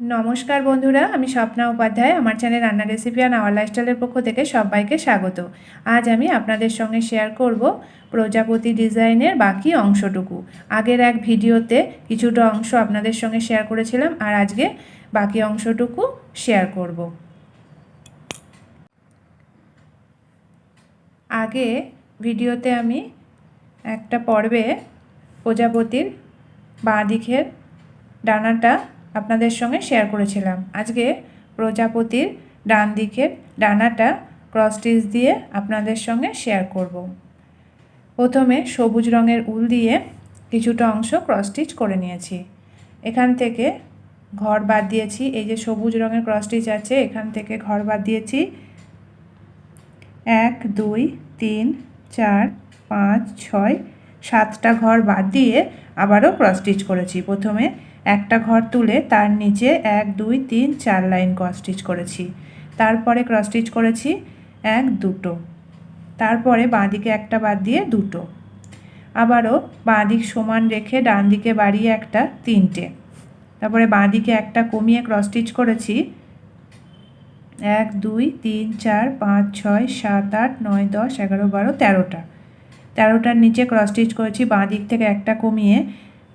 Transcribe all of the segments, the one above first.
নমস্কার বন্ধুরা, আমি স্বপ্না উপাধ্যায়। আমার চ্যানেল রান্না রেসিপি আর আওয়ার লাইফস্টাইলের পক্ষ থেকে সবাইকে স্বাগত। আজ আমি আপনাদের সঙ্গে শেয়ার করব প্রজাপতি ডিজাইনের বাকি অংশটুকু। আগের এক ভিডিওতে কিছুটা অংশ আপনাদের সঙ্গে শেয়ার করেছিলাম, আর আজকে বাকি অংশটুকু শেয়ার করব। আগে ভিডিওতে আমি একটা পর্বে প্রজাপতির বাঁ দিকের ডানাটা আপনাদের সঙ্গে শেয়ার করেছিলাম। আজকে প্রজাপতির ডান দিকের ডানাটা ক্রস স্টিচ দিয়ে আপনাদের সঙ্গে শেয়ার করব। প্রথমে সবুজ রঙের উল দিয়ে কিছুটা অংশ ক্রস স্টিচ করে নিয়েছি। এখান থেকে ঘর বাদ দিয়েছি। এই যে সবুজ রঙের ক্রস স্টিচ আছে, এখান থেকে ঘর বাদ দিয়েছি। এক, দুই, তিন, চার, পাঁচ, ছয়, সাতটা ঘর বাদ দিয়ে আবারও ক্রস স্টিচ করেছি। প্রথমে একটা ঘর তুলে তার নিচে এক, দুই, তিন, চার লাইন ক্রস স্টিচ করেছি। তারপরে ক্রস স্টিচ করেছি এক, দুটো। তারপরে বাঁদিকে একটা বাদ দিয়ে দুটো। আবারও বাঁ দিক সমান রেখে ডান দিকে বাড়িয়ে একটা তিনটে। তারপরে বাঁদিকে একটা কমিয়ে ক্রস স্টিচ করেছি। এক, দুই, তিন, চার, পাঁচ, ছয়, সাত, আট, নয়, দশ, এগারো, বারো, তেরোটা। তেরোটার নিচে ক্রস স্টিচ করেছি বাঁ দিক থেকে একটা কমিয়ে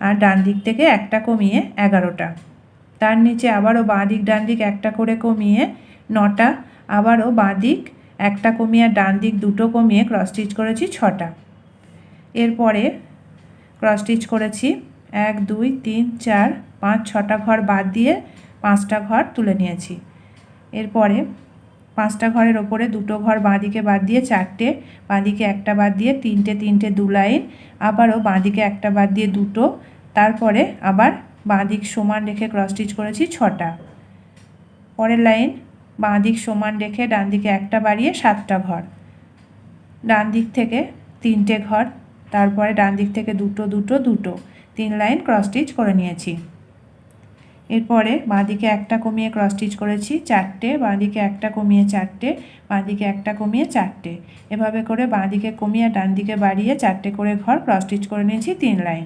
আর ডান দিক থেকে একটা কমিয়ে এগারোটা। তার নিচে আবারও বাঁ দিক, ডান দিক একটা করে কমিয়ে নটা। আবারও বাঁ দিক একটা কমিয়ে আর ডান দিক দুটো কমিয়ে ক্রস স্টিচ করেছি ছটা। এরপরে ক্রস স্টিচ করেছি এক, দুই, তিন, চার, পাঁচ, ছটা ঘর বাদ দিয়ে পাঁচটা ঘর তুলে নিয়েছি। এরপরে পাঁচটা ঘরের ওপরে দুটো ঘর বাঁদিকে বাদ দিয়ে চারটে, বাঁদিকে একটা বাদ দিয়ে তিনটে তিনটে দু লাইন, আবারও বাঁদিকে একটা বাদ দিয়ে দুটো, তারপরে আবার বাঁদিক সমান রেখে ক্রস স্টিচ করেছি ছটা। পরের লাইন, বাঁদিক সমান রেখে ডান দিকে একটা বাড়িয়ে সাতটা ঘর। ডান দিক থেকে তিনটে ঘর, তারপরে ডান দিক থেকে দুটো দুটো দুটো, তিন লাইন ক্রস স্টিচ করে নিয়েছি। এরপরে বাঁদিকে একটা কমিয়ে ক্রস স্টিচ করেছি চারটে, বাঁদিকে একটা কমিয়ে চারটে, বাঁদিকে একটা কমিয়ে চারটে। এভাবে করে বাঁদিকে কমিয়ে ডান দিকে বাড়িয়ে চারটে করে ঘর ক্রস স্টিচ করে নিয়েছি তিন লাইন।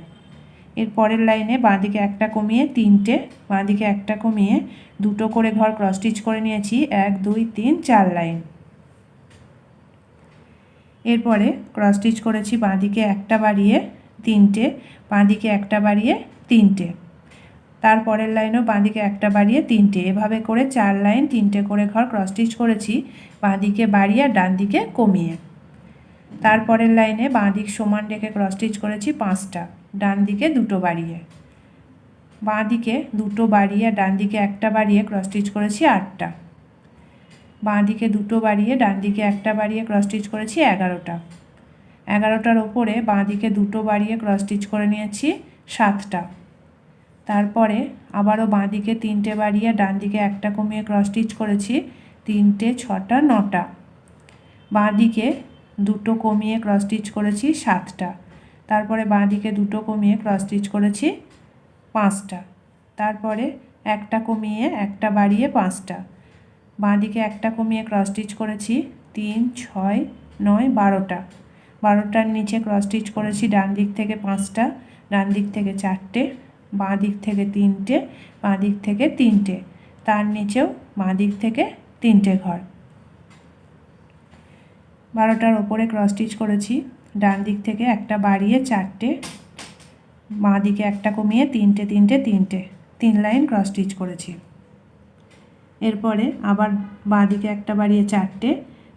এর পরের লাইনে বাঁদিকে একটা কমিয়ে তিনটে, বাঁদিকে একটা কমিয়ে দুটো করে ঘর ক্রস স্টিচ করে নিয়েছি এক, দুই, তিন, চার লাইন। এরপরে ক্রস স্টিচ করেছি বাঁদিকে একটা বাড়িয়ে তিনটে, বাঁদিকে একটা বাড়িয়ে তিনটে। তারপরের লাইনও বাঁদিকে একটা বাড়িয়ে তিনটে। এভাবে করে চার লাইন, তিনটে করে ঘর ক্রস স্টিচ করেছি, বাঁদিকে বাড়িয়ে আর ডান দিকে কমিয়ে। তারপরের লাইনে বাঁদিক সমান রেখে ক্রস স্টিচ করেছি পাঁচটা, ডান দিকে দুটো বাড়িয়ে। বাঁ দিকে দুটো বাড়িয়ে, ডান দিকে একটা বাড়িয়ে ক্রস স্টিচ করেছি আটটা। বাঁ দিকে দুটো বাড়িয়ে, ডান দিকে একটা বাড়িয়ে ক্রস স্টিচ করেছি এগারোটা। এগারোটার ওপরে বাঁ দিকে দুটো বাড়িয়ে ক্রস স্টিচ করে নিয়েছি সাতটা। তারপরে আবারও বাঁ দিকে তিনটে বাড়িয়ে ডান দিকে একটা কমিয়ে ক্রস স্টিচ করেছি, তিনটে, ছটা, নটা। বাঁ দিকে দুটো কমিয়ে ক্রস স্টিচ করেছি, সাতটা। তারপরে বাঁ দিকে দুটো কমিয়ে ক্রস স্টিচ করেছি, পাঁচটা। তারপরে একটা কমিয়ে একটা বাড়িয়ে পাঁচটা। বাঁ দিকে একটা কমিয়ে ক্রস স্টিচ করেছি, তিন, ছয়, নয়, বারোটা। বারোটার নিচে ক্রস স্টিচ করেছি ডান দিক থেকে পাঁচটা ডান দিক থেকে চারটে। বাঁ দিক থেকে তিনটে বাঁ দিক থেকে তিনটে। তার নিচেও বাঁ দিক থেকে তিনটে ঘর। বারোটার ওপরে ক্রস স্টিচ করেছি। ডান দিক থেকে একটা বাড়িয়ে চারটে, বাঁ দিকে একটা কমিয়ে তিনটে তিনটে তিনটে। তিন লাইন ক্রস স্টিচ করেছি। এরপরে আবার বাঁ দিকে একটা বাড়িয়ে চারটে,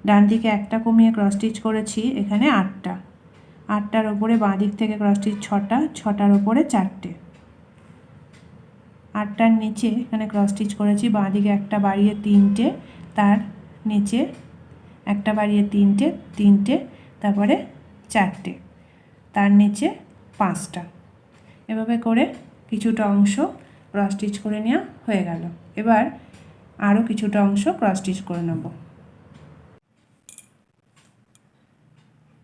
ডান দিকে একটা কমিয়ে ক্রস স্টিচ করেছি এখানে আটটা। আটটার ওপরে বাঁ দিক থেকে ক্রস স্টিচ ছটা, ছটার ওপরে চারটে। আটটার নিচে এখানে ক্রস স্টিচ করেছি বাঁ দিকে একটা বাড়িয়ে তিনটে, তার নিচে একটা বাড়িয়ে তিনটে তিনটে, তারপরে চারটে, তার নিচে পাঁচটা। এভাবে করে কিছুটা অংশ ক্রস স্টিচ করে নেওয়া হয়ে গেল। এবার আরও কিছুটা অংশ ক্রস স্টিচ করে নেব।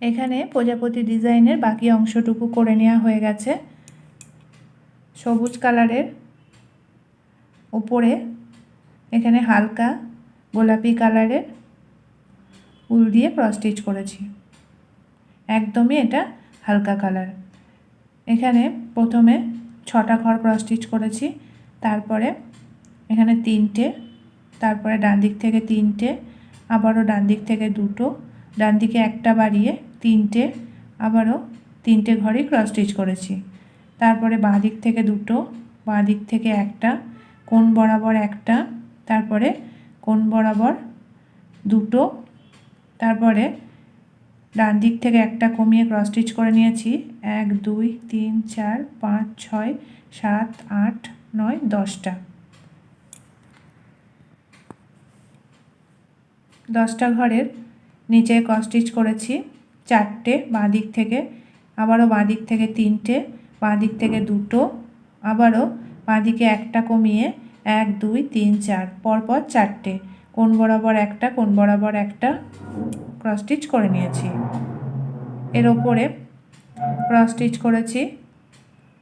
এখানে প্রজাপতি ডিজাইনের বাকি অংশটুকু করে নেওয়া হয়ে গেছে। সবুজ কালারের ওপরে এখানে হালকা গোলাপি কালারের উল দিয়ে ক্রস স্টিচ করেছি। একদমই এটা হালকা কালার। এখানে প্রথমে ছটা ঘর ক্রস স্টিচ করেছি, তারপরে এখানে তিনটে, তারপরে ডান দিক থেকে তিনটে, আবারও ডান দিক থেকে দুটো, ডান দিকে একটা বাড়িয়ে তিনটে, আবারও তিনটে ঘরই ক্রস স্টিচ করেছি। তারপরে বাঁ দিক থেকে দুটো, বাঁ দিক থেকে একটা কোণ বরাবর একটা, তারপরে কোন বরাবর দুটো, তারপরে ডান দিক থেকে একটা কমিয়ে ক্রস স্টিচ করে নিয়েছি। এক, দুই, তিন, চার, পাঁচ, ছয়, সাত, আট, নয়, দশটা। দশটা ঘরের নিচে ক্রস স্টিচ করেছি। চারটে, বাঁ দিক থেকে, আবারও বাঁ দিক থেকে তিনটে, বাঁ দিক থেকে দুটো, আবারও বাঁ দিকে একটা কমিয়ে এক, দুই, তিন, চার, পরপর চারটে। কোন বরাবর একটা, কোন বরাবর একটা ক্রস স্টিচ করে নিয়েছি। এর ওপরে ক্রস স্টিচ করেছি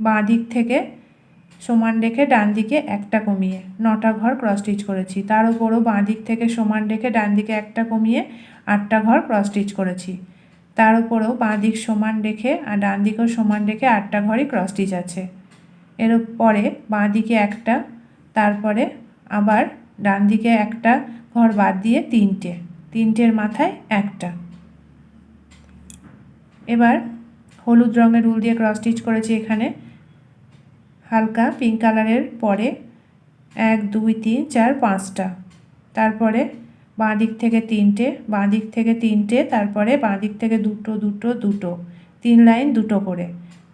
বাঁ দিক থেকে সমান রেখে ডান দিকে একটা কমিয়ে। নটা ঘর ক্রস স্টিচ করেছি। তার উপরও বাঁ দিক থেকে সমান রেখে ডান দিকে একটা কমিয়ে আটটা ঘর ক্রস স্টিচ করেছি। তার উপরেও বাঁ দিক সমান রেখে আর ডান দিকেও সমান রেখে আটটা ঘরই ক্রস স্টিচ আছে। এর পরে বাঁ দিকে একটা, তারপরে আবার ডান দিকে একটা, ঘর বাদ দিয়ে তিনটে, তিনটের মাথায় একটা। এবার হলুদ রঙের উল দিয়ে ক্রস স্টিচ করেছি এখানে। হালকা পিঙ্ক কালারের পরে এক, দুই, তিন, চার, পাঁচটা। তারপরে বাঁ দিক থেকে তিনটে বাঁ দিক থেকে তিনটে, তারপরে বাঁ দিক থেকে দুটো দুটো দুটো। তিন লাইন দুটো করে।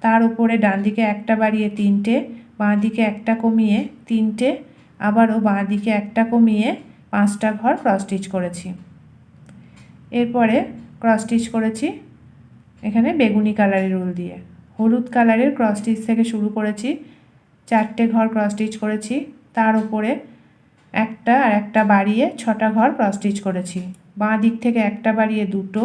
তার উপরে ডান দিকে একটা বাড়িয়ে তিনটে বাঁ দিকে একটা কমিয়ে তিনটে, আবারও বাঁ দিকে একটা কমিয়ে পাঁচটা ঘর ক্রস স্টিচ করেছি। এরপরে ক্রস স্টিচ করেছি এখানে বেগুনি কালারের উল দিয়ে। হলুদ কালারের ক্রস স্টিচ থেকে শুরু করেছি, চারটে ঘর ক্রস স্টিচ করেছি, তার উপরে একটা আর একটা বাড়িয়ে ছটা ঘর ক্রস স্টিচ করেছি। বাঁ দিক থেকে একটা বাড়িয়ে দুটো,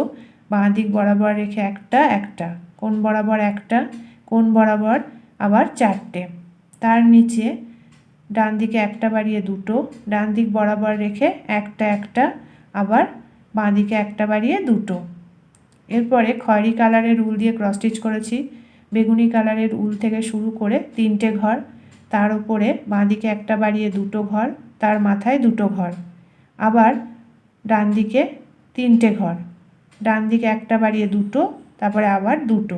বাঁ দিক বরাবর রেখে একটা একটা। কোন বরাবর একটা, কোন বরাবর আবার চারটে। তার নিচে ডান দিকে একটা বাড়িয়ে দুটো, ডান দিক বরাবর রেখে একটা একটা আবার বাঁ দিকে একটা বাড়িয়ে দুটো। এরপরে খয়েরি কালারের উল দিয়ে ক্রস স্টিচ করেছি। বেগুনি কালারের উল থেকে শুরু করে তিনটে ঘর, তার উপরে বাঁ দিকে একটা বাড়িয়ে দুটো ঘর, তার মাথায় দুটো ঘর। আবার ডান দিকে তিনটে ঘর, ডান দিকে একটা বাড়িয়ে দুটো তারপরে আবার দুটো।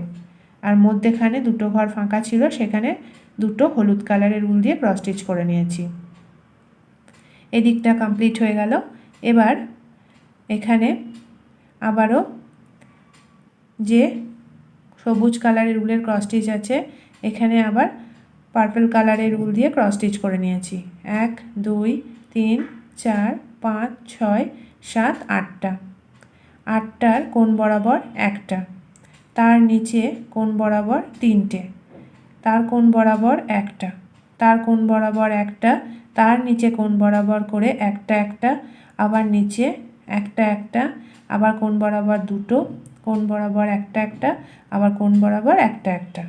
আর মধ্যেখানে দুটো ঘর ফাঁকা ছিল, সেখানে দুটো হলুদ কালারের উল দিয়ে ক্রস স্টিচ করে নিয়েছি। এদিকটা কমপ্লিট হয়ে গেল। এবার এখানে আবারও যে সবুজ কালারের উলের ক্রস স্টিচ আছে, এখানে আবার পার্পল কালারের উল দিয়ে ক্রস স্টিচ করে নিয়েছি। এক, দুই, তিন, চার, পাঁচ, ছয়, সাত, আটটা। আটটার কোন বরাবর একটা। তার নিচে কোন বরাবর তিনটে, তার কোন বরাবর একটা, তার কোন বরাবর একটা, তার নিচে কোন বরাবর করে একটা একটা, আবার নিচে একটা একটা, আবার কোন বরাবর দুটো কোন বরাবর একটা একটা, আবার কোন বরাবর একটা একটা।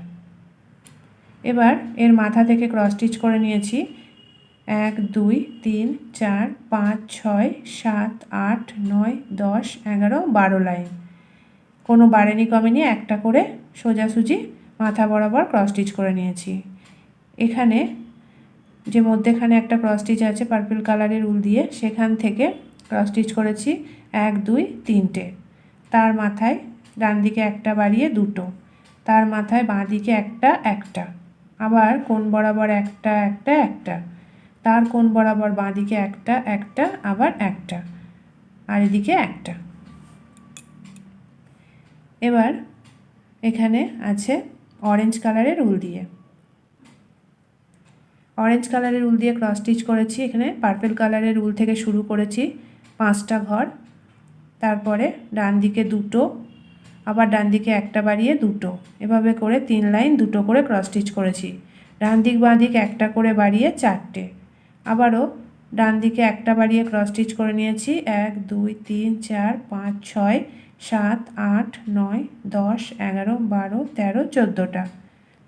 এবার এর মাথা থেকে ক্রস স্টিচ করে নিয়েছি। এক, দুই, তিন, চার, পাঁচ, ছয়, সাত, আট, নয়, দশ, এগারো, বারো লাইন। কোনো বাড়েনি কমেনি, একটা করে সোজাসুজি মাথা বরাবর ক্রস স্টিচ করে নিয়েছি। এখানে যে মধ্যেখানে একটা ক্রস স্টিচ আছে পার্পল কালারের উল দিয়ে, সেখান থেকে ক্রস স্টিচ করেছি এক, দুই, তিনটে। তার মাথায় ডান দিকে একটা বাড়িয়ে দুটো, তার মাথায় বাঁ দিকে একটা একটা। আবার কোন বরাবর একটা একটা একটা। তার কোন বরাবর বাঁ দিকে একটা একটা, আবার একটা। আর এদিকে একটা। এবার এখানে আছে অরেঞ্জ কালারের উল দিয়ে। অরেঞ্জ কালারের উল দিয়ে ক্রস স্টিচ করেছি, এখানে পার্পেল কালারের উল থেকে শুরু করেছি পাঁচটা ঘর। তারপরে ডান দিকে দুটো, আবার ডান দিকে একটা বাড়িয়ে দুটো। এভাবে করে তিন লাইন দুটো করে ক্রস স্টিচ করেছি। ডান দিক বাঁ দিক একটা করে বাড়িয়ে চারটে। আবারও ডান দিকে একটা বাড়িয়ে ক্রস স্টিচ করে নিয়েছি। এক, দুই, তিন, চার, পাঁচ, ছয় সাত, আট, নয়, দশ, এগারো, বারো, তেরো, চোদ্দোটা।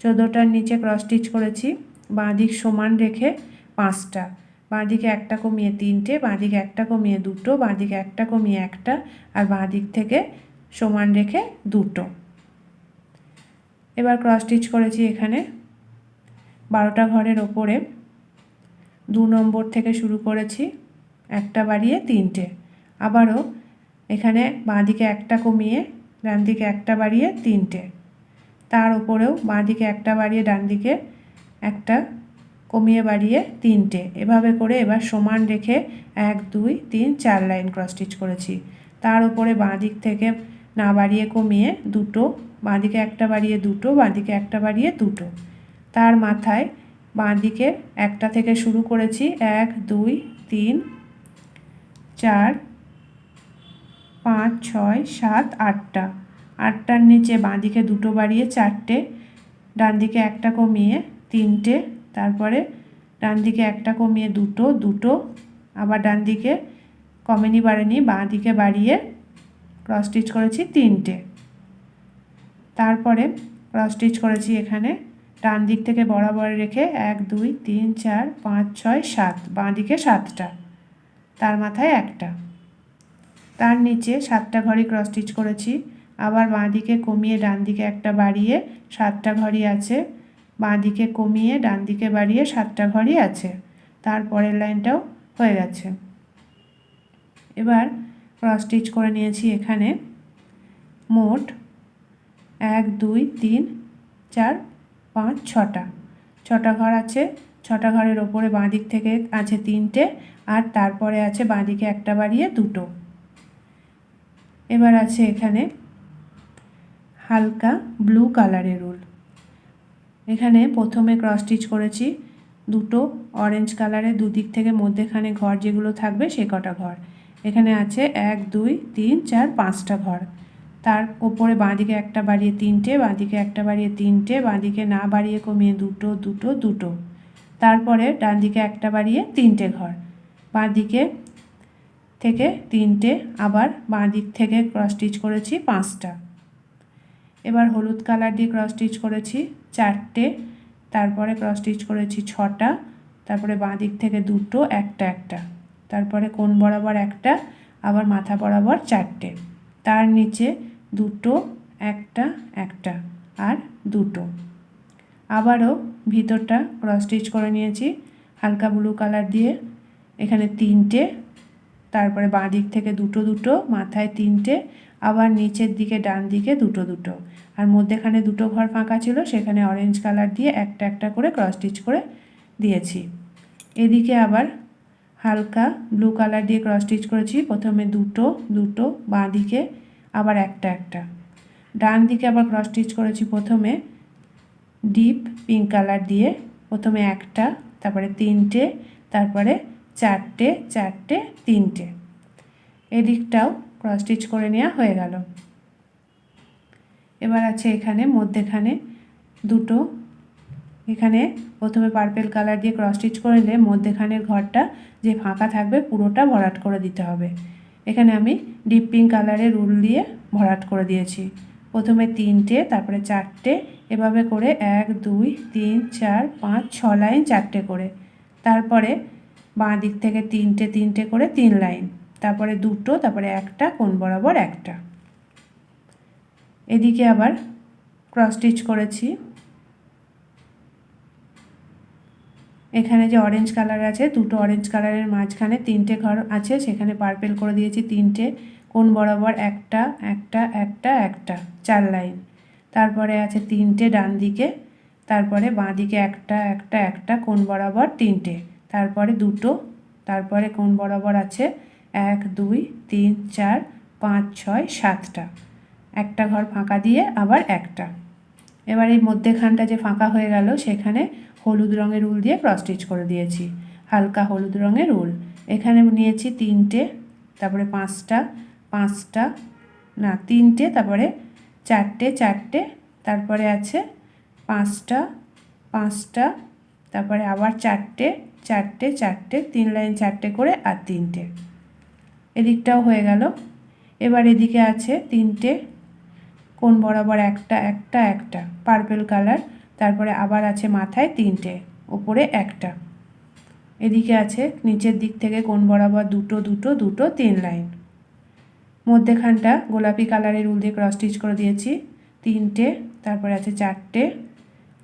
চোদ্দোটার নিচে ক্রস স্টিচ করেছি। বাঁ দিক সমান রেখে পাঁচটা। বাঁ দিকে একটা কমিয়ে তিনটে বাঁ দিকে একটা কমিয়ে দুটো বাঁ দিকে একটা কমিয়ে একটা আর বাঁ দিক থেকে সমান রেখে দুটো। এবার ক্রস স্টিচ করেছি এখানে বারোটা ঘরের ওপরে। দু নম্বর থেকে শুরু করেছি, একটা বাড়িয়ে তিনটে। আবারও এখানে বাঁদিকে একটা কমিয়ে ডান দিকে একটা বাড়িয়ে তিনটে। তার উপরেও বাঁদিকে একটা বাড়িয়ে ডান দিকে একটা কমিয়ে বাড়িয়ে তিনটে। এভাবে করে এবার সমান রেখে এক, দুই, তিন, চার লাইন ক্রস স্টিচ করেছি। তার উপরে বাঁ দিক থেকে না বাড়িয়ে কমিয়ে দুটো, বাঁদিকে একটা বাড়িয়ে দুটো, বাঁদিকে একটা বাড়িয়ে দুটো। তার মাথায় বাঁদিকে একটা থেকে শুরু করেছি এক, দুই, তিন, চার পাঁচ, ছয়, সাত, আটটা। আটটার নিচে বাঁদিকে দুটো বাড়িয়ে চারটে ডান দিকে একটা কমিয়ে তিনটে, তারপরে ডান দিকে একটা কমিয়ে দুটো দুটো, আবার ডান দিকে কমেনি বাড়েনি বাঁ দিকে বাড়িয়ে ক্রস স্টিচ করেছি তিনটে। তারপরে ক্রস স্টিচ করেছি এখানে, ডান দিক থেকে বরাবর রেখে এক, দুই, তিন, চার, পাঁচ, ছয়, সাত বাঁ দিকে সাতটা, তার মাথায় একটা। তার নিচে সাতটা ঘরই ক্রস স্টিচ করেছি। আবার বাঁ দিকে কমিয়ে ডান দিকে একটা বাড়িয়ে সাতটা ঘরই আছে। বাঁ দিকে কমিয়ে ডান দিকে বাড়িয়ে সাতটা ঘরই আছে। তারপরের লাইনটাও হয়ে গেছে। এবার ক্রস স্টিচ করে নিয়েছি এখানে। মোট এক, দুই, তিন, চার, পাঁচ, ছটা। ছটা ঘর আছে। ছটা ঘরের ওপরে বাঁ দিক থেকে আছে তিনটে আর তারপরে আছে বাঁ দিকে একটা বাড়িয়ে দুটো। এবার আছে এখানে হালকা ব্লু কালারের উল এখানে প্রথমে ক্রস স্টিচ করেছি, দুটো অরেঞ্জ কালারের, দুদিক থেকে মধ্যেখানে ঘর যেগুলো থাকবে সে কটা ঘর। এখানে আছে এক, দুই, তিন, চার, পাঁচটা ঘর। তার ওপরে বাঁদিকে একটা বাড়িয়ে তিনটে, বাঁদিকে একটা বাড়িয়ে তিনটে, বাঁদিকে না বাড়িয়ে কমিয়ে দুটো দুটো দুটো। তারপরে ডান দিকে একটা বাড়িয়ে তিনটে ঘর। বাঁদিকে থেকে তিনটে, আবার বাঁ দিক থেকে ক্রস স্টিচ করেছি পাঁচটা। এবার হলুদ কালার দিয়ে ক্রস স্টিচ করেছি চারটে, তারপরে ক্রস স্টিচ করেছি ছটা, তারপরে বাঁ দিক থেকে দুটো, একটা একটা। তারপরে কোন বরাবর একটা, আবার মাথা বরাবর চারটে। তার নিচে দুটো, একটা একটা আর দুটো। আবারও ভিতরটা ক্রস স্টিচ করে নিয়েছি, হালকা ব্লু কালার দিয়ে। এখানে তিনটে তারপরে বাঁ দিক থেকে দুটো দুটো, মাথায় তিনটে, আবার নিচের দিকে ডান দিকে দুটো দুটো। আর মধ্যেখানে দুটো ঘর ফাঁকা ছিল, সেখানে অরেঞ্জ কালার দিয়ে একটা একটা করে ক্রস স্টিচ করে দিয়েছি। এদিকে আবার হালকা ব্লু কালার দিয়ে ক্রস স্টিচ করেছি, প্রথমে দুটো দুটো বাঁ দিকে আবার একটা একটা। ডান দিকে আবার ক্রস স্টিচ করেছি প্রথমে ডিপ পিঙ্ক কালার দিয়ে, প্রথমে একটা, তারপরে তিনটে, তারপরে চারটে চারটে, তিনটে। এদিকটাও ক্রস স্টিচ করে নেওয়া হয়ে গেল। এবার আছে এখানে, মধ্যেখানে দুটো। এখানে প্রথমে পার্পেল কালার দিয়ে ক্রস স্টিচ করে নিলে মধ্যেখানের ঘরটা যে ফাঁকা থাকবে পুরোটা ভরাট করে দিতে হবে। এখানে আমি ডিপ পিঙ্ক কালারের উল দিয়ে ভরাট করে দিয়েছি। প্রথমে তিনটে, তারপরে চারটে, এভাবে করে এক, দুই, তিন, চার, পাঁচ, ছ লাইন চারটে করে। তারপরে বাঁ দিক থেকে তিনটে তিনটে করে তিন লাইন। তারপরে দুটো, তারপরে একটা, কোন বরাবর একটা। এদিকে আবার ক্রস স্টিচ করেছি। এখানে যে অরেঞ্জ কালার আছে, দুটো অরেঞ্জ কালারের মাঝখানে তিনটে ঘর আছে, সেখানে পার্পেল করে দিয়েছি তিনটে, কোন বরাবর একটা একটা একটা একটা, চার লাইন। তারপরে আছে তিনটে ডান দিকে, তারপরে বাঁ দিকে একটা একটা একটা, কোন বরাবর তিনটে। তারপরে দুটো, তারপরে কোন বরাবর আছে? এক, দুই, তিন, চার, পাঁচ, ছয়, সাতটা। একটা ঘর ফাঁকা দিয়ে আবার একটা। এবার এই মধ্যেখানটা যে ফাঁকা হয়ে গেল, সেখানে হলুদ রঙের উল দিয়ে ক্রস স্টিচ করে দিয়েছি। হালকা হলুদ রঙের উল। এখানে নিয়েছি তিনটে, তারপরে পাঁচটা পাঁচটা, না, তিনটে, তারপরে চারটে চারটে, তারপরে আছে পাঁচটা পাঁচটা, তারপরে আবার চারটে চারটে চারটে, তিন লাইন চারটে করে আর তিনটে। এদিকটাও হয়ে গেল। এবার এদিকে আছে তিনটে, কোন বরাবর একটা একটা একটা, পার্পেল কালার। তারপরে আবার আছে মাথায় তিনটে ওপরে একটা। এদিকে আছে নিচের দিক থেকে কোন বরাবর দুটো দুটো দুটো, তিন লাইন। মধ্যেখানটা গোলাপি কালারের উল দিয়ে ক্রস স্টিচ করে দিয়েছি। তিনটে, তারপরে আছে চারটে,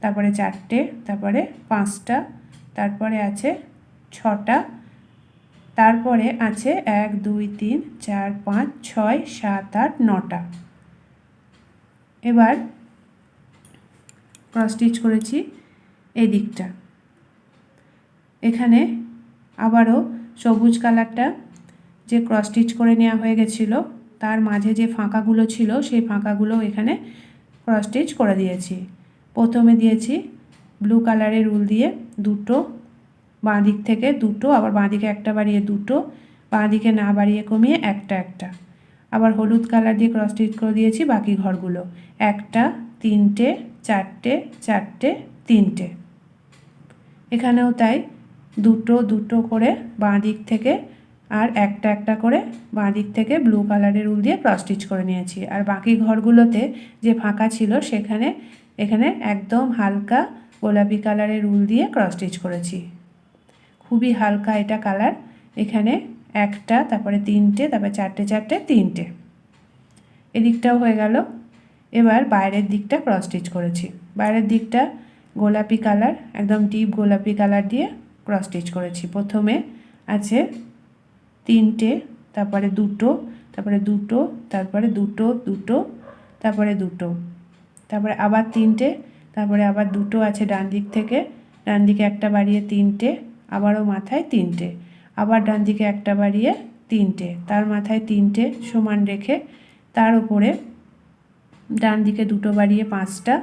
তারপরে চারটে, তারপরে পাঁচটা তারপরে আছে ছটা, তারপরে আছে এক, দুই, তিন, চার, পাঁচ, ছয়, সাত, আট, নটা। এবার ক্রস স্টিচ করেছি এই দিকটা এখানে আবারও সবুজ কালারটা যে ক্রস স্টিচ করে নেওয়া হয়ে গেছিল, তার মাঝে যে ফাঁকাগুলো ছিল, সেই ফাঁকাগুলো এখানে ক্রস স্টিচ করে দিয়েছি। প্রথমে দিয়েছি ব্লু কালারের উল দিয়ে দুটো বাঁ দিক থেকে দুটো, আবার বাঁ দিকে একটা বাড়িয়ে দুটো বাঁ দিকে না বাড়িয়ে কমিয়ে একটা একটা। আবার হলুদ কালার দিয়ে ক্রস স্টিচ করে দিয়েছি বাকি ঘরগুলো। একটা, তিনটে, চারটে চারটে, তিনটে। এখানেও তাই দুটো দুটো করে বাঁ দিক থেকে আর একটা একটা করে বাঁ দিক থেকে ব্লু কালারের উল দিয়ে ক্রস স্টিচ করে নিয়েছি। আর বাকি ঘরগুলোতে যে ফাঁকা ছিল সেখানে, এখানে একদম হালকা গোলাপি কালারের উল দিয়ে ক্রস স্টিচ করেছি। খুবই হালকা এটা কালার। এখানে একটা, তারপরে তিনটে, তারপরে চারটে চারটে, তিনটে। এদিকটাও হয়ে গেল। এবার বাইরের দিকটা ক্রস স্টিচ করেছি। বাইরের দিকটা গোলাপি কালার, একদম ডিপ গোলাপি কালার দিয়ে ক্রস স্টিচ করেছি। প্রথমে আছে তিনটে, তারপরে দুটো তারপরে দুটো তারপরে দুটো দুটো, তারপরে দুটো, তারপরে আবার তিনটে তারপরে আবার দুটো আছে ডান দিক থেকে। ডান দিকে একটা বাড়িয়ে তিনটে, আবারও মাথায় তিনটে। আবার ডান দিকে একটা বাড়িয়ে তিনটে, তার মাথায় তিনটে সমান রেখে তার উপরে ডান দিকে দুটো বাড়িয়ে পাঁচটা,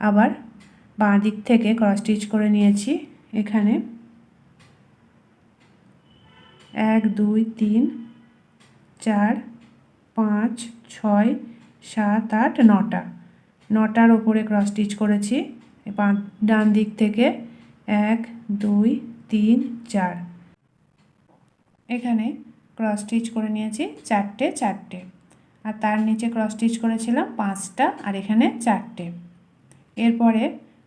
আবার বাঁ দিক থেকে ক্রস স্টিচ করে নিয়েছি এখানে। এক, দুই, তিন, চার, পাঁচ, ছয়, সাত, আট, নটা। নটার ওপরে ক্রস স্টিচ করেছি। ডান দিক থেকে এক, দুই, তিন, চার। এখানে ক্রস স্টিচ করে নিয়েছি চারটে চারটে। আর তার নিচে ক্রস স্টিচ করেছিলাম পাঁচটা আর এখানে চারটে। এরপরে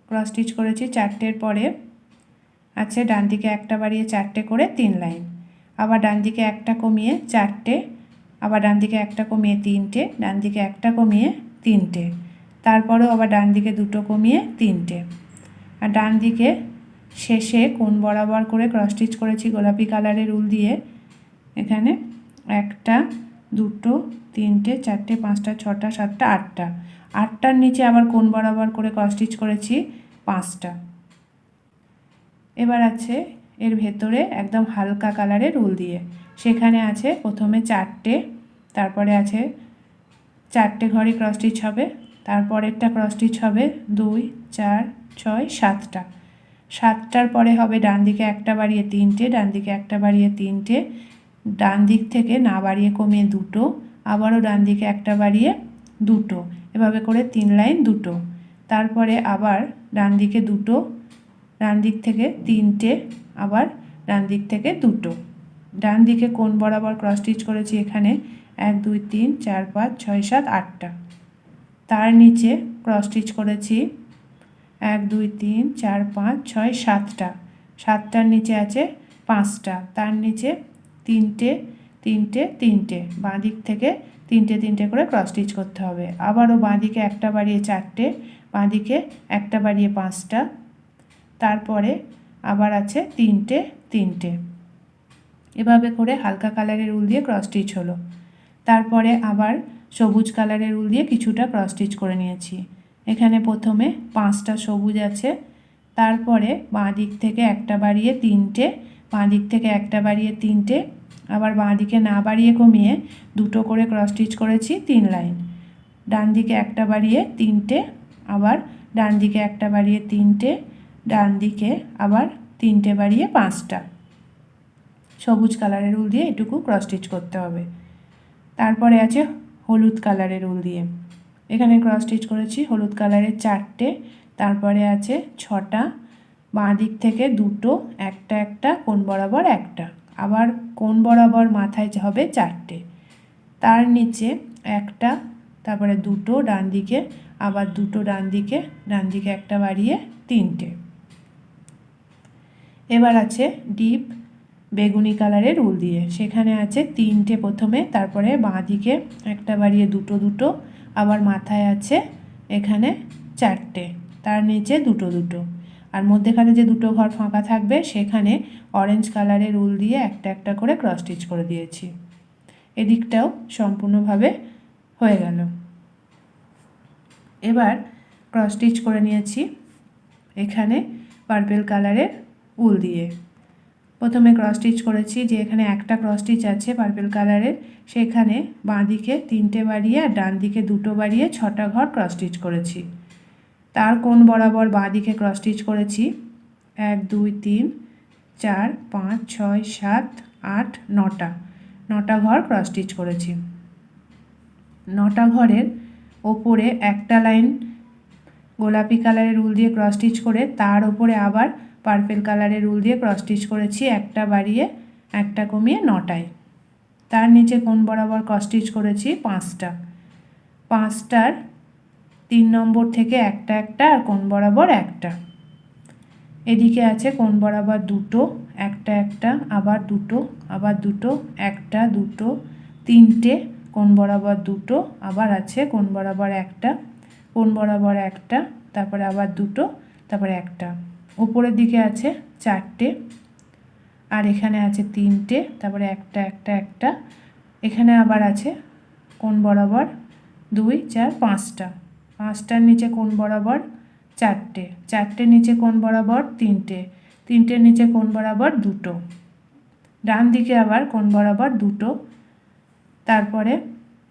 ক্রস স্টিচ করেছি চারটের পরে আছে ডান দিকে একটা বাড়িয়ে চারটে করে তিন লাইন। আবার ডান দিকে একটা কমিয়ে চারটে, আবার ডান দিকে একটা কমিয়ে তিনটে, ডান দিকে একটা কমিয়ে তিনটে। তারপরেও আবার ডান দিকে দুটো কমিয়ে তিনটে। আর ডান দিকে শেষে কোন বরাবর করে ক্রস স্টিচ করেছি গোলাপি কালারের উল দিয়ে, এখানে একটা, দুটো, তিনটে, চারটে, পাঁচটা, ছটা, সাতটা, আটটা। আটটার নিচে আবার কোন বরাবর করে ক্রস স্টিচ করেছি? পাঁচটা। এবার আছে এর ভেতরে একদম হালকা কালারের উল দিয়ে। সেখানে আছে প্রথমে চারটে, তারপরে আছে চারটে ঘরে ক্রস স্টিচ হবে। তারপরেরটা ক্রস স্টিচ হবে দুই, চার, ছয়, সাতটা। সাতটার পরে হবে ডান দিকে একটা বাড়িয়ে তিনটে, ডান দিকে একটা বাড়িয়ে তিনটে। ডান দিক থেকে না বাড়িয়ে কমিয়ে দুটো, আবারও ডান দিকে একটা বাড়িয়ে দুটো। এভাবে করে তিন লাইন দুটো। তারপরে আবার ডান দিকে দুটো, ডান দিক থেকে তিনটে, আবার ডান দিক থেকে দুটো। ডান দিকে কোন বরাবর ক্রস স্টিচ করেছি এখানে? এক, দুই, তিন, চার, পাঁচ, ছয়, সাত, আটটা। তার নিচে ক্রস স্টিচ করেছি। এক, দুই, তিন, চার, পাঁচ, ছয়, সাতটা। সাতটার নিচে আছে পাঁচটা। তার নিচে তিনটে তিনটে তিনটে। বাঁ দিক থেকে তিনটে তিনটে করে ক্রস স্টিচ করতে হবে। আবারও বাঁ দিকে একটা বাড়িয়ে চারটে বাঁ দিকে একটা বাড়িয়ে পাঁচটা। তারপরে আবার আছে তিনটে তিনটে। এভাবে করে হালকা কালারের উল দিয়ে ক্রস স্টিচ হলো। তারপরে আবার সবুজ কালারের উল দিয়ে কিছুটা ক্রস স্টিচ করে নিয়েছি। এখানে প্রথমে পাঁচটা সবুজ আছে, তারপরে বাঁ দিক থেকে একটা বাড়িয়ে তিনটে বাঁ দিক থেকে একটা বাড়িয়ে তিনটে, আবার বাঁ দিকে না বাড়িয়ে কমিয়ে দুটো করে ক্রস স্টিচ করেছি তিন লাইন। ডান দিকে একটা বাড়িয়ে তিনটে, আবার ডান দিকে একটা বাড়িয়ে তিনটে, ডান দিকে আবার তিনটে বাড়িয়ে পাঁচটা। সবুজ কালারের উল দিয়ে এটুকু ক্রস স্টিচ করতে হবে। তারপরে আছে হলুদ কালারের উল দিয়ে। এখানে ক্রস স্টিচ করেছি, হলুদ কালারের চারটে, তারপরে আছে ছটা, বাঁ দিক থেকে দুটো, একটা একটা, কোন বরাবর একটা। আবার কোন বরাবর মাথায় হবে চারটে। তার নিচে একটা, তারপরে দুটো, ডান দিকে, আবার দুটো ডান দিকে ডান দিকে একটা বাড়িয়ে তিনটে। এবার আছে ডিপ বেগুনি কালারের উল দিয়ে। সেখানে আছে তিনটে প্রথমে, তারপরে বাঁ দিকে একটা বাড়িয়ে দুটো দুটো, আবার মাথায় আছে এখানে চারটে, তার নিচে দুটো দুটো। আর মধ্যেখানে যে দুটো ঘর ফাঁকা থাকবে, সেখানে অরেঞ্জ কালারের উল দিয়ে একটা একটা করে ক্রস স্টিচ করে দিয়েছি। এদিকটাও সম্পূর্ণভাবে হয়ে গেল। এবার ক্রস স্টিচ করে নিয়েছি এখানে পার্পেল কালারের উল দিয়ে। প্রথমে ক্রস স্টিচ করেছি, যে এখানে একটা ক্রস স্টিচ আছে পার্পেল কালারের সেখানে বাঁ দিকে তিনটে বাড়িয়ে আর ডান দিকে দুটো বাড়িয়ে ছটা ঘর ক্রস স্টিচ করেছি। তার কোন বরাবর বাঁ দিকে ক্রস স্টিচ করেছি। এক, দুই, তিন, চার, পাঁচ, ছয়, সাত, আট, নটা। নটা ঘর ক্রস স্টিচ করেছি। নটা ঘরের ওপরে একটা লাইন গোলাপি কালারের উল দিয়ে ক্রস স্টিচ করে তার ওপরে আবার পার্পেল কালারের উল দিয়ে ক্রস স্টিচ করেছি একটা বাড়িয়ে, একটা কমিয়ে নটায়। তার নিচে কোন বরাবর ক্রস স্টিচ করেছি? পাঁচটা। পাঁচটার তিন নম্বর থেকে একটা একটা আর কোন বরাবর একটা। এদিকে আছে কোন বরাবর দুটো? একটা একটা, আবার দুটো আবার দুটো, একটা দুটো, তিনটে, কোন বরাবর দুটো, আবার আছে কোন বরাবর একটা, কোন বরাবর একটা, তারপরে আবার দুটো, তারপরে একটা। উপরের দিকে আছে চারটে, আর এখানে আছে তিনটে, তারপরে একটা একটা একটা। এখানে আবার আছে কোন বরাবর? দুই, চার, পাঁচটা। পাঁচটার নিচে কোন বরাবর? চারটে। চারটে নিচে কোন বরাবর? তিনটে। তিনটের নিচে কোন বরাবর? দুটো। ডান দিকে আবার কোন বরাবর? দুটো। তারপরে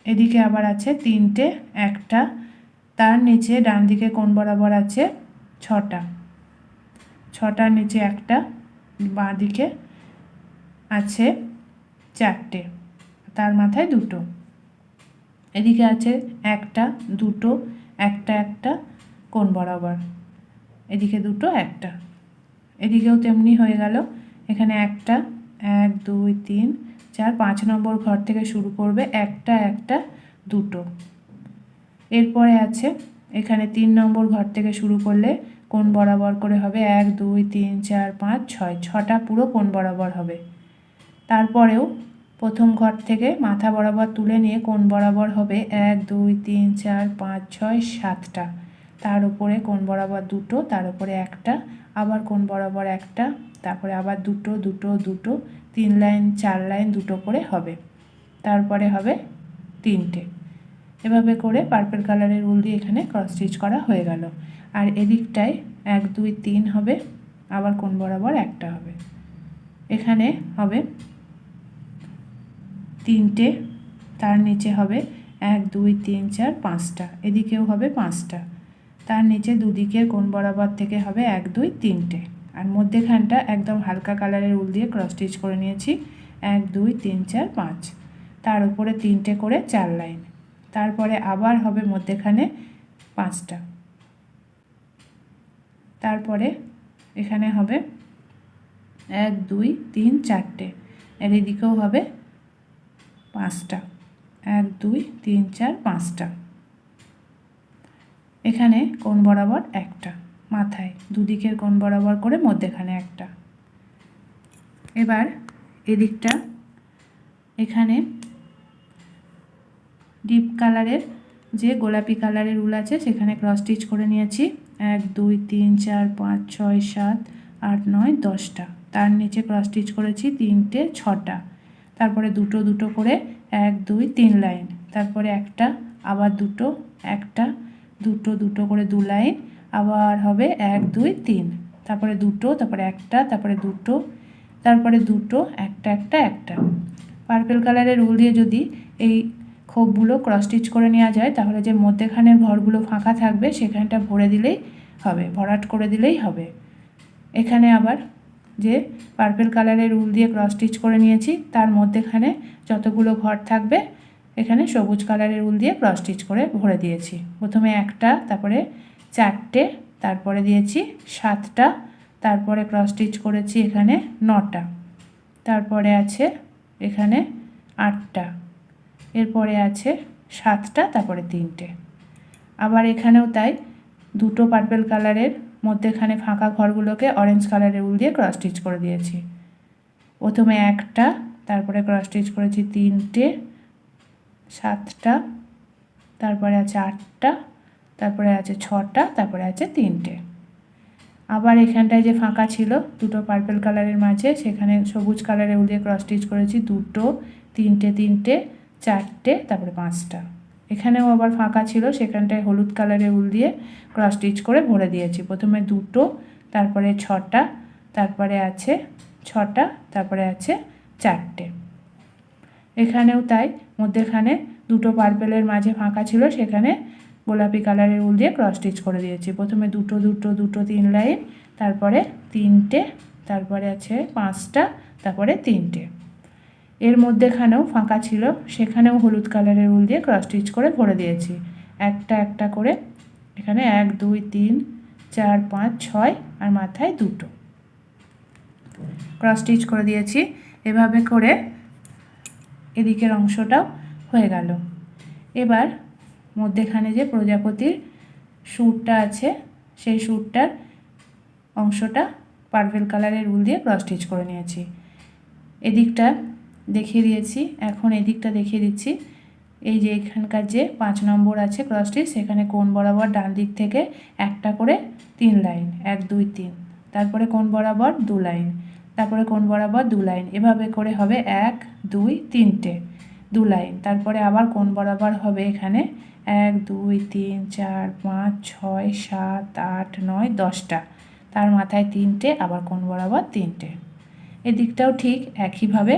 এদিকে আবার আছে তিনটে, একটা। তার নিচে ডান দিকে কোন বরাবর আছে? ছটা। ছটার নিচে একটা বাঁ দিকে আছে চারটে, তার মাথায় দুটো। এদিকে আছে একটা, দুটো, একটা একটা, কোন বরাবর। এদিকে দুটো, একটা। এদিকেও তেমনি হয়ে গেল। এখানে একটা, এক, দুই, তিন, চার, পাঁচ নম্বর ঘর থেকে শুরু করবে একটা একটা, দুটো। এরপরে আছে, এখানে তিন নম্বর ঘর থেকে শুরু করলে কোন বরাবর করে হবে এক, দুই, তিন, চার, পাঁচ, ছয়। ছটা পুরো কোন বরাবর হবে। তারপরেও প্রথম ঘর থেকে মাথা বরাবর তুলে নিয়ে কোন বরাবর হবে এক, দুই, তিন, চার, পাঁচ, ছয়, সাতটা। তার উপরে কোন বরাবর দুটো, তার উপরে একটা, আবার কোন বরাবর একটা, তারপরে আবার দুটো দুটো দুটো, তিন লাইন, চার লাইন দুটো করে হবে। তারপরে হবে তিনটে। এভাবে করে পার্পেল কালারের উল দিয়ে এখানে ক্রস স্টিচ করা হয়ে গেল। আর এদিকটায় এক, দুই, তিন হবে, আবার কোন বরাবর একটা হবে। এখানে হবে তিনটে, তার নিচে হবে এক, দুই, তিন, চার, পাঁচটা, এদিকেও হবে পাঁচটা। তার নিচে দুদিকের কোন বরাবর থেকে হবে এক, দুই, তিনটে। আর মধ্যেখানটা একদম হালকা কালারের উল দিয়ে ক্রস স্টিচ করে নিয়েছি, এক, দুই, তিন, চার, পাঁচ। তার উপরে তিনটে করে চার লাইন তারপরে আবার হবে মধ্যেখানে পাঁচটা। তারপরে এখানে হবে এক, দুই, তিন, চারটে। এর এদিকেও হবে পাঁচটা। এক, দুই, তিন, চার, পাঁচটা। এখানে কোন বরাবর একটা। মাথায় দুদিকের কোন বরাবর করে মধ্যেখানে একটা। এবার এদিকটা এখানে ডিপ কালারের যে গোলাপি কালারের উল আছে, সেখানে ক্রস স্টিচ করে নিয়েছি। এক, দুই, তিন, চার, পাঁচ, ছয়, সাত, আট, নয়, দশটা। তার নিচে ক্রস স্টিচ করেছি তিনটে, ছটা। তারপরে দুটো দুটো করে এক, দুই, তিন লাইন তারপরে একটা, আবার দুটো, একটা, দুটো দুটো করে দু লাইন আবার হবে এক, দুই, তিন। তারপরে দুটো, তারপরে একটা, তারপরে দুটো তারপরে দুটো, একটা একটা একটা। পার্পেল কালারের উল দিয়ে যদি এই খোপগুলো ক্রস স্টিচ করে নেওয়া যায়, তাহলে যে মধ্যেখানের ঘরগুলো ফাঁকা থাকবে, সেখানটা ভরে দিলেই হবে, ভরাট করে দিলেই হবে। এখানে আবার যে পার্পেল কালারের উল দিয়ে ক্রস স্টিচ করে নিয়েছি, তার মধ্যেখানে যতগুলো ঘর থাকবে, এখানে সবুজ কালারের উল দিয়ে ক্রস স্টিচ করে ভরে দিয়েছি। প্রথমে একটা, তারপরে চারটে, তারপরে দিয়েছি সাতটা, তারপরে ক্রস স্টিচ করেছি এখানে নটা, তারপরে আছে এখানে আটটা। এরপরে আছে সাতটা, তারপরে তিনটে। আবার এখানেও তাই দুটো পার্পেল কালারের মধ্যেখানে ফাঁকা ঘরগুলোকে অরেঞ্জ কালারের উল দিয়ে ক্রস স্টিচ করে দিয়েছি। প্রথমে একটা, তারপরে ক্রস স্টিচ করেছি তিনটে, সাতটা, তারপরে আছে আটটা, তারপরে আছে ছটা, তারপরে আছে তিনটে। আবার এখানটায় যে ফাঁকা ছিল দুটো পার্পেল কালারের মাঝে, সেখানে সবুজ কালারের উল দিয়ে ক্রস স্টিচ করেছি দুটো, তিনটে তিনটে চারটে, তারপরে পাঁচটা। এখানেও আবার ফাঁকা ছিল, সেখানটায় হলুদ কালারের উল দিয়ে ক্রস স্টিচ করে ভরে দিয়েছি। প্রথমে দুটো, তারপরে ছটা, তারপরে আছে ছটা, তারপরে আছে চারটে। এখানেও তাই, মধ্যেখানে দুটো পার্পেলের মাঝে ফাঁকা ছিল, সেখানে গোলাপি কালারের উল দিয়ে ক্রস স্টিচ করে দিয়েছি। প্রথমে দুটো দুটো দুটো তিন লাইন তারপরে তিনটে, তারপরে আছে পাঁচটা, তারপরে তিনটে। এর মধ্যেখানেও ফাঁকা ছিল, সেখানেও হলুদ কালারের উল দিয়ে ক্রস স্টিচ করে ভরে দিয়েছি। একটা একটা করে, এখানে এক, দুই, তিন, চার, পাঁচ, ছয় আর মাথায় দুটো। ক্রস স্টিচ করে দিয়েছি, এভাবে করে এদিকের অংশটাও হয়ে গেল। এবার মধ্যেখানে যে প্রজাপতির সুরটা আছে, সেই সুরটার অংশটা পার্পেল কালারের উল দিয়ে ক্রস স্টিচ করে নিয়েছি। এদিকটা দেখিয়ে দিয়েছি। এখন এদিকটা দেখিয়ে দিচ্ছি। এই যে এখানকার যে পাঁচ নম্বর আছে ক্রস স্টিচ সেখানে কোন বরাবর ডান দিক থেকে একটা করে তিন লাইন এক, দুই, তিন। তারপরে কোন বরাবর দু লাইন তারপরে কোন বরাবর দু লাইন এভাবে করে হবে এক, দুই, তিনটে, দু লাইন তারপরে আবার কোন বরাবর হবে এখানে এক, দুই, তিন, চার, পাঁচ, ছয়, সাত, আট, নয়, দশটা। তার মাথায় তিনটে, আবার কোন বরাবর তিনটে। এদিকটাও ঠিক একইভাবে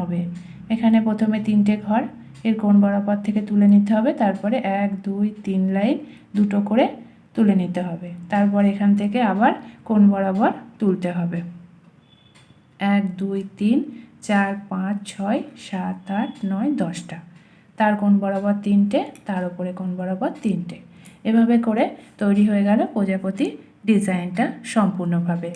হবে। এখানে প্রথমে তিনটে ঘর, এর কোন বরাবর থেকে তুলে নিতে হবে, তারপরে এক, দুই, তিন লাইন দুটো করে তুলে নিতে হবে। তারপর এখান থেকে আবার কোন বরাবর তুলতে হবে। এক, দুই, তিন, চার, পাঁচ, ছয়, সাত, আট, নয়, দশটা। তার কোন বরাবর তিনটে, তার উপরে কোন বরাবর তিনটে। এভাবে করে তৈরি হয়ে গেল প্রজাপতি ডিজাইনটা সম্পূর্ণভাবে।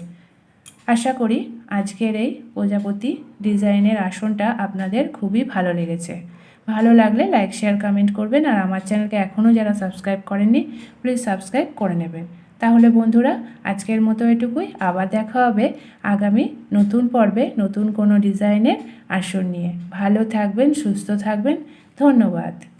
আশা করি আজকের এই প্রজাপতি ডিজাইনের আসনটা আপনাদের খুবই ভালো লেগেছে। ভালো লাগলে লাইক, শেয়ার, কমেন্ট করবেন আর আমার চ্যানেলকে এখনও যারা সাবস্ক্রাইব করেননি, প্লিজ সাবস্ক্রাইব করে নেবেন। তাহলে বন্ধুরা, আজকের মতো এটুকুই। আবার দেখা হবে আগামী নতুন পর্বে নতুন কোনো ডিজাইনের আসন নিয়ে। ভালো থাকবেন, সুস্থ থাকবেন। ধন্যবাদ।